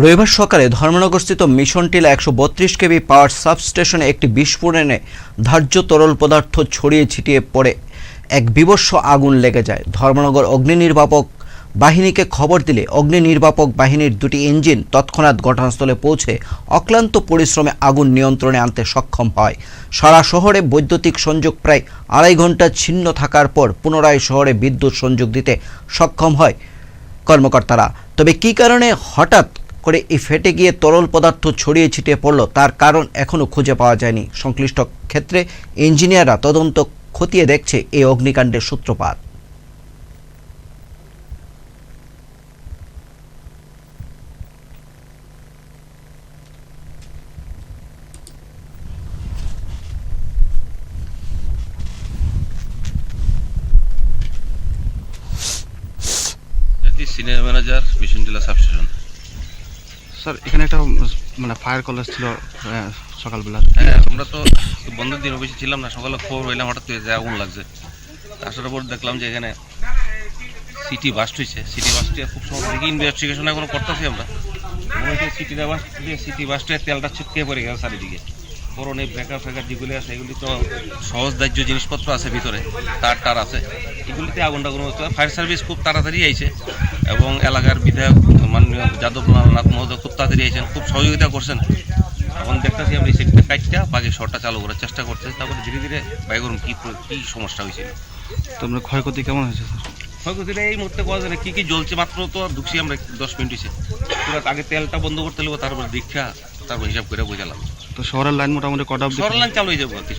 রবিবার সকালে ধর্মনগরস্থিত মিশন টিলা একশো বত্রিশ কেবি পাওয়ার সাবস্টেশনে একটি বিস্ফোরণে ধার্য তরল পদার্থ ছড়িয়ে ছিটিয়ে পড়ে। এক বিবস্ব আগুন লেগে যায়। ধর্মনগর অগ্নি নির্বাপক বাহিনীকে খবর দিলে অগ্নি নির্বাপক বাহিনীর দুটি ইঞ্জিন তৎক্ষণাৎ ঘটনাস্থলে পৌঁছে অক্লান্ত পরিশ্রমে আগুন নিয়ন্ত্রণে আনতে সক্ষম হয়। সারা শহরে বৈদ্যুতিক সংযোগ প্রায় আড়াই ঘণ্টা ছিন্ন থাকার পর পুনরায় শহরে বিদ্যুৎ সংযোগ দিতে সক্ষম হয় কর্মকর্তারা। তবে কী কারণে হঠাৎ করে এই ফেটে গিয়ে তরল পদার্থ ছড়িয়ে ছিটিয়ে পড়ল। তার কারণ এখনও খুঁজে পাওয়া যায়নি। সংশ্লিষ্ট ক্ষেত্রে ইঞ্জিনিয়াররা তদন্ত খতিয়ে দেখছে এই অগ্নিকাণ্ডের সূত্রপাত। Senior manager mission substation sir, এখানে একটা মানে ফায়ার কলেজ ছিল সকালবেলা। হ্যাঁ আমরা তো বন্ধের দিন অফিসে ছিলাম না, সকালে খবর হইলাম হঠাৎ করে আগুন লাগছে। আসার পর দেখলাম যে এখানে সিটি বাস্ট হয়েছে সিটি বাস্টে খুব সময় দেখি ইনভেস্টিগেশন এখনও করতেছি আমরা। সিটি দিয়ে সিটি বাস্টে তেলটা ছিটকে পড়ে গেছে চারিদিকে। করোন এই ব্রেকার ফ্রেকার যেগুলি আছে, এগুলি তো সহজ দাহ্য জিনিসপত্র আছে ভিতরে, তার টার আছে। এগুলিতে আগুন টাগুন হচ্ছে ফায়ার সার্ভিস খুব তাড়াতাড়ি আইছে এবং এলাকার বিধায়ক মাননীয় যাদব নাথ মহোদয় খুব সহযোগিতা করছেন। এখন দেখতেছি আমরা এই সেটটা কাটটা বাকি শটটা চালু করার চেষ্টা করছে তারপরে ধীরে ধীরে বাইক করুন কী কী সমস্যা হয়েছিল তো আমরা ক্ষয়ক্ষতি কেমন হয়েছে স্যার? ক্ষয়ক্ষতিটা এই মুহূর্তে কোয়া যায় না। কী কী জ্বলছে মাত্র তো ঢুকছি আমরা দশ মিনিট হয়েছে। পুরো আগে তেলটা বন্ধ করতে লাগবো তারপর দীক্ষা তারপর হিসাব করে বোঝালাম। তো শহরের লাইন মোটামুটি কটা শহরের লাইন চালু হয়ে যাব।